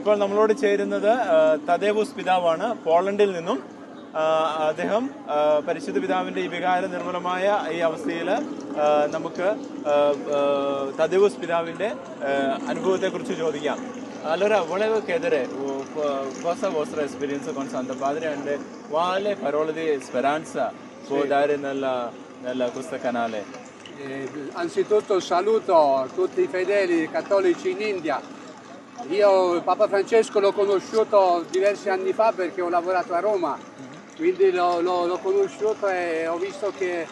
ഇപ്പോൾ നമ്മളോട് ചേരുന്നത് തദേവൂസ് പിതാവാണ്. പോളണ്ടിൽ നിന്നും അദ്ദേഹം പരിശുദ്ധ പിതാവിന്റെ ഈ വികാര നിർമ്മലമായ ഈ അവസ്ഥയിൽ നമുക്ക് തദേവൂസ് പിതാവിന്റെ അനുഭവത്തെ കുറിച്ച് ചോദിക്കാം. അല്ലൊരു വളരെ എക്സ്പീരിയൻസ് പാതിരണ്ട് വളരെ പരോളതി സ്പെരാൻസ നല്ല നല്ല പുസ്തകനാലെ. Eh, anzitutto saluto tutti i fedeli cattolici in India. Io Papa Francesco l'ho conosciuto diversi anni fa perché ho lavorato a Roma, quindi l'ho, conosciuto e ho visto che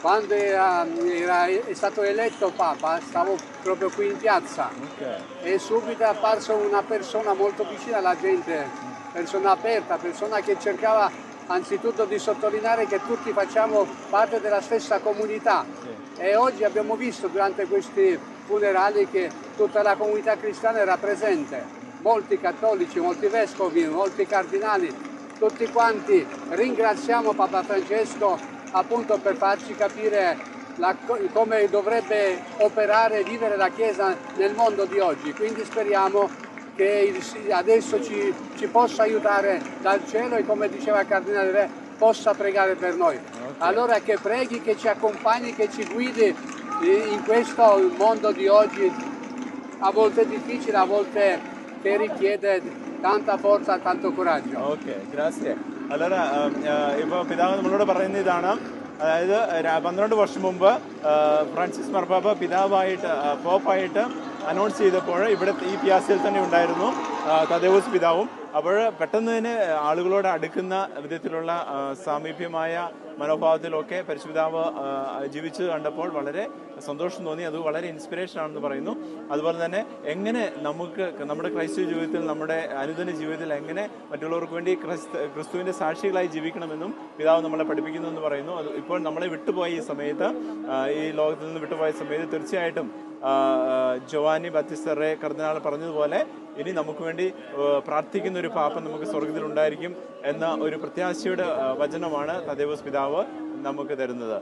quando era, era- è stato eletto Papa stavo proprio qui in piazza Ok. e subito è apparso una persona molto vicina alla gente, persona aperta, persona che cercava anzitutto di sottolineare che tutti facciamo parte della stessa comunità. E oggi abbiamo visto durante questi funerali che tutta la comunità cristiana era presente, molti cattolici, molti vescovi, molti cardinali, tutti quanti ringraziamo Papa Francesco appunto per farci capire la- come dovrebbe operare e vivere la Chiesa nel mondo di oggi. Quindi speriamo che adesso ci, ci possa aiutare dal cielo e come diceva il Cardinale Re possa pregare per noi. Allora che preghi, che ci accompagni, che ci guidi in questo mondo di oggi a volte difficile, a volte che richiede tanta forza, tanto coraggio. Okay ഗ്രാസിയെ അല്ലറ ഇപ്പോൾ പിതാവ് നമ്മളോട് പറയുന്ന ഇതാണ്. അതായത് ര- പന്ത്രണ്ട് വർഷം മുമ്പ് ഫ്രാൻസിസ് മാർപ്പാപ്പ പിതാവായിട്ട് പോപ്പായിട്ട് അനൗൺസ് ചെയ്തപ്പോൾ ഇവിടെ ഈ പിയാസിൽ തന്നെ ഉണ്ടായിരുന്നു. ആ, തദേവൂസ് പിതാവും. അപ്പോൾ പെട്ടെന്ന് തന്നെ ആളുകളോട് അടുക്കുന്ന വിധത്തിലുള്ള സാമീപ്യമായ മനോഭാവത്തിലൊക്കെ പരിശുപിതാവ് ജീവിച്ച് കണ്ടപ്പോൾ വളരെ സന്തോഷം തോന്നി. അത് വളരെ ഇൻസ്പിറേഷൻ ആണെന്ന് പറയുന്നു. അതുപോലെ തന്നെ എങ്ങനെ നമുക്ക് നമ്മുടെ ക്രൈസ്തവ ജീവിതത്തിൽ നമ്മുടെ അനുദിന ജീവിതത്തിൽ എങ്ങനെ മറ്റുള്ളവർക്ക് വേണ്ടി ക്രിസ്തു ക്രിസ്തുവിന്റെ സാക്ഷികളായി ജീവിക്കണമെന്നും പിതാവ് നമ്മളെ പഠിപ്പിക്കുന്നു എന്ന് പറയുന്നു. അത് ഇപ്പോൾ നമ്മളെ വിട്ടുപോയ ഈ സമയത്ത് ഈ ലോകത്തിൽ നിന്ന് വിട്ടുപോയ സമയത്ത് തീർച്ചയായിട്ടും ജോവാനി ബത്തിസ്റ്ററെ കർദിനാൾ പറഞ്ഞതുപോലെ ഇനി നമുക്ക് വേണ്ടി പ്രാർത്ഥിക്കുന്ന ഒരു പാപ്പൻ നമുക്ക് സ്വർഗത്തിൽ ഉണ്ടായിരിക്കും എന്ന ഒരു പ്രത്യാശയുടെ വചനമാണ് തദേവസ് പിതാവ് നമുക്ക് തരുന്നത്.